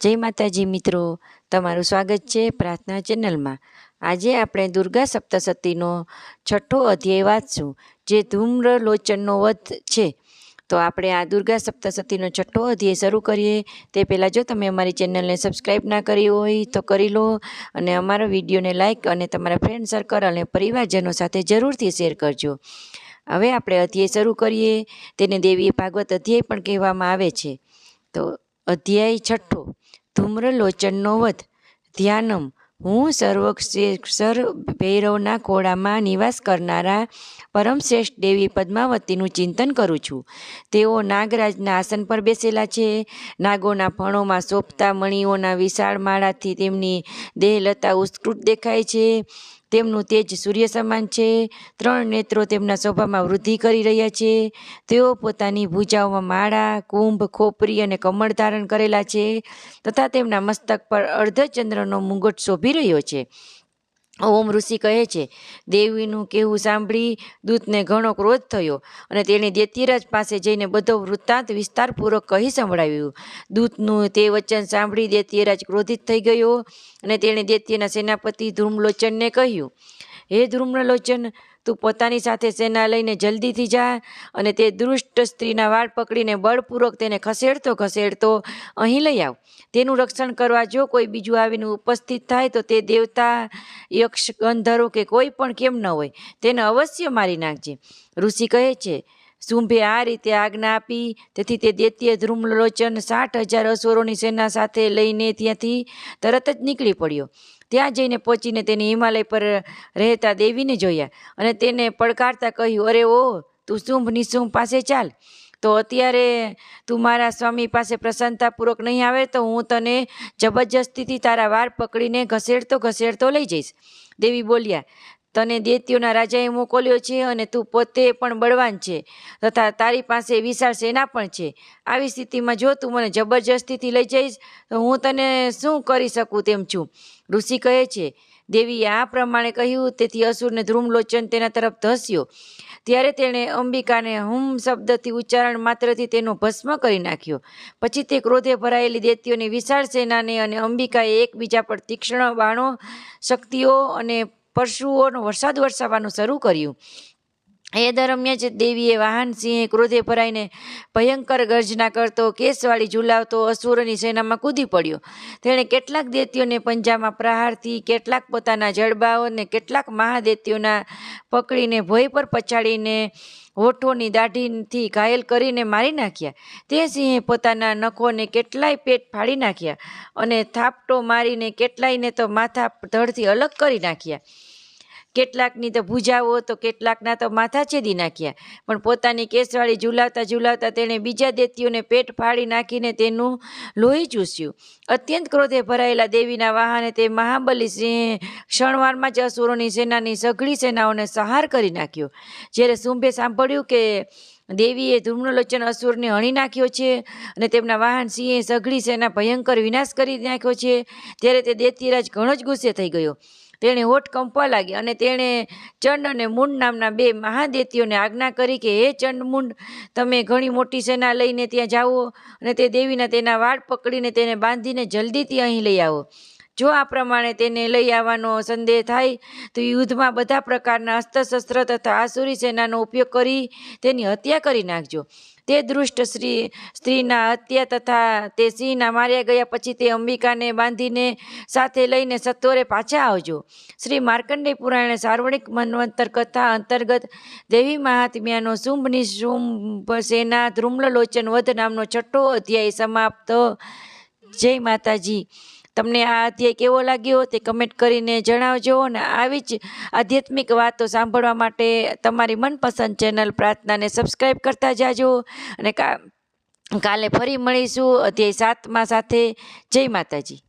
જય માતાજી મિત્રો. તમારું સ્વાગત છે પ્રાર્થના ચેનલમાં. આજે આપણે દુર્ગા સપ્તસતીનો છઠ્ઠો અધ્યાય વાંચશું, જે ધૂમ્ર લોચનનો વધ છે. તો આપણે આ દુર્ગા સપ્તસતીનો છઠ્ઠો અધ્યાય શરૂ કરીએ. તે પહેલાં જો તમે અમારી ચેનલને સબસ્ક્રાઈબ ના કરી હોય, તો કરી લો અને અમારા વિડીયોને લાઇક અને તમારા ફ્રેન્ડ સર્કલ અને પરિવારજનો સાથે જરૂરથી શેર કરજો. હવે આપણે અધ્યાય શરૂ કરીએ. તેને દેવી ભાગવત અધ્યાય પણ કહેવામાં આવે છે. તો અધ્યાય છઠ્ઠો, ધૂમ્રલોચનનો વધ. ધ્યાનમ, હું સર્વક્ષેશ્વર ભૈરવના ખોળામાં નિવાસ કરનારા પરમશ્રેષ્ઠ દેવી પદ્માવતીનું ચિંતન કરું છું. તેઓ નાગરાજના આસન પર બેસેલા છે. નાગોના ફણોમાં શોભતા મણીઓના વિશાળ માળાથી તેમની દેહલતા ઉત્કૃત દેખાય છે. તેમનું તેજ સૂર્ય સમાન છે. ત્રણ નેત્રો તેમના શોભામાં વૃદ્ધિ કરી રહ્યા છે. તેઓ પોતાની ભૂજાઓમાં માળા, કુંભ, ખોપરી અને કમળ ધારણ કરેલા છે તથા તેમના મસ્તક પર અર્ધચંદ્રનો મુગટ શોભી રહ્યો છે. ઓમ ઋષિ કહે છે, દેવીનું કહેવું સાંભળી દૂતને ઘણો ક્રોધ થયો અને તેણે દેતીરાજ પાસે જઈને બધો વૃત્તાંત વિસ્તારપૂર્વક કહી સંભળાવ્યું. દૂતનું તે વચન સાંભળી દેતીરાજ ક્રોધિત થઈ ગયો અને તેણે દૈત્યના સેનાપતિ ધ્રુમલોચનને કહ્યું હે ધ્રુમ્રલોચન તું પોતાની સાથે સેના લઈને જલ્દીથી જા અને તે દુષ્ટ સ્ત્રીના વાળ પકડીને બળપૂર્વક તેને ખસેડતો ખસેડતો અહીં લઈ આવ. તેનું રક્ષણ કરવા જો કોઈ બીજું આવીને ઉપસ્થિત થાય તો તે દેવતા યક્ષ ગંધર્વ કે કોઈ પણ કેમ ન હોય, તેને અવશ્ય મારી નાખજે. ઋષિ કહે છે શુંભે આ રીતે આજ્ઞા આપી, તેથી તે દૈત્ય ધ્રુમલોચન સાઠ હજાર અસુરોની સેના સાથે લઈને ત્યાંથી તરત જ નીકળી પડ્યો. ત્યાં જઈને પહોંચીને તેને હિમાલય પર રહેતા દેવીને જોયા અને તેને પડકારતા કહ્યું, અરે ઓ, તું શુંભ નિશુંભ પાસે ચાલ. તો અત્યારે તું મારા સ્વામી પાસે પ્રસન્નતાપૂર્વક નહીં આવે તો હું તને જબરજસ્તીથી તારા વાર પકડીને ઘસેડતો ઘસેડતો લઈ જઈશ. દેવી બોલ્યા તને દેતીઓના રાજાએ મોકલ્યો છે અને તું પોતે પણ બળવાન છે, તથા તારી પાસે વિશાળ સેના પણ છે. આવી સ્થિતિમાં જો તું મને જબરજસ્તીથી લઈ જઈશ, તો હું તને શું કરી શકું તેમ છું? ઋષિ કહે છે, દેવીએ આ પ્રમાણે કહ્યું, તેથી અસુરને ધ્રુમલોચન તેના તરફ ધસ્યો. ત્યારે તેણે અંબિકાને હુમ શબ્દથી ઉચ્ચારણ માત્રથી તેનો ભસ્મ કરી નાખ્યો. પછી તે ક્રોધે ભરાયેલી દેતીઓની વિશાળ સેનાને અને અંબિકાએ એકબીજા પર તીક્ષ્ણ બાણો શક્તિઓ અને પરશુઓનો વરસાદ વરસાવવાનું શરૂ કર્યું. એ દરમિયાન જ દેવીએ વાહન સિંહે ક્રોધે ભરાઈને ભયંકર ગર્જના કરતો, કેસવાળી ઝુલાવતો, અસુરોની સેનામાં કૂદી પડ્યો. તેણે કેટલાક દૈત્યોને પંજામાં પ્રહારથી, કેટલાક પોતાના જડબાઓને, કેટલાક મહાદૈત્યોના પકડીને ભોય પર પછાડીને હોઠોની દાઢીથી ઘાયલ કરીને મારી નાખ્યા. તે સિંહે પોતાના નખોને કેટલાય પેટ ફાડી નાખ્યા અને થાપટો મારીને, કેટલાયને તો માથા ધડથી અલગ કરી નાખ્યા. કેટલાકની તો ભૂજાઓ તો કેટલાકના તો માથા છેદી નાખ્યા. પણ પોતાની કેસવાળી ઝુલાવતા ઝુલાવતા તેણે બીજા દેતીઓને પેટ ફાડી નાખીને તેનું લોહી ચૂસ્યું. અત્યંત ક્રોધે ભરાયેલા દેવીના વાહને તે મહાબલી ક્ષણવારમાં જ અસુરોની સેનાની સઘળી સેનાઓને સહાર કરી નાખ્યો. જ્યારે શુંભે સાંભળ્યું કે દેવીએ ધૂમ્રલોચન અસુરને હણી નાખ્યો છે અને તેમના વાહન સિંહે સઘળી સેના ભયંકર વિનાશ કરી નાખ્યો છે, ત્યારે તે દેતીરાજ ઘણો જ ગુસ્સે થઈ ગયો. તેણે હોઠ કંપવા લાગી અને તેણે ચંડ અને મુંડ નામના બે મહાદેતીઓને આજ્ઞા કરી કે, હે ચંડ મુંડ, તમે ઘણી મોટી સેના લઈને ત્યાં જાઓ અને તે દેવીના તેના વાળ પકડીને તેને બાંધીને જલ્દીથી અહીં લઈ આવો. જો આ પ્રમાણે તેને લઈ આવવાનો સંદેહ થાય, તો યુદ્ધમાં બધા પ્રકારના અસ્ત્રશસ્ત્ર તથા આસુરી સેનાનો ઉપયોગ કરી તેની હત્યા કરી નાખજો. તે દૃષ્ટ સ્ત્રી, સ્ત્રીના હત્યા તથા તે સિંહના માર્યા ગયા પછી તે અંબિકાને બાંધીને સાથે લઈને સત્વરે પાછા આવજો. શ્રી માર્કંડેય પુરાણે સાર્વણિક મન્વંતર કથા અંતર્ગત દેવી મહાત્મ્યાનો શુંભની શુંભ સેના ધ્રુમ્લલોચન વધ નામનો છઠ્ઠો અધ્યાય સમાપ્ત. જય માતાજી. તમને આ અધ્યાય કેવો લાગ્યો તે કમેન્ટ કરીને જણાવજો અને આવી જ આધ્યાત્મિક વાતો સાંભળવા માટે તમારી મનપસંદ ચેનલ પ્રાર્થનાને સબસ્ક્રાઈબ કરતા જાજો અને કાલે ફરી મળીશું અધ્યાય સાતમાં સાથે. જય માતાજી.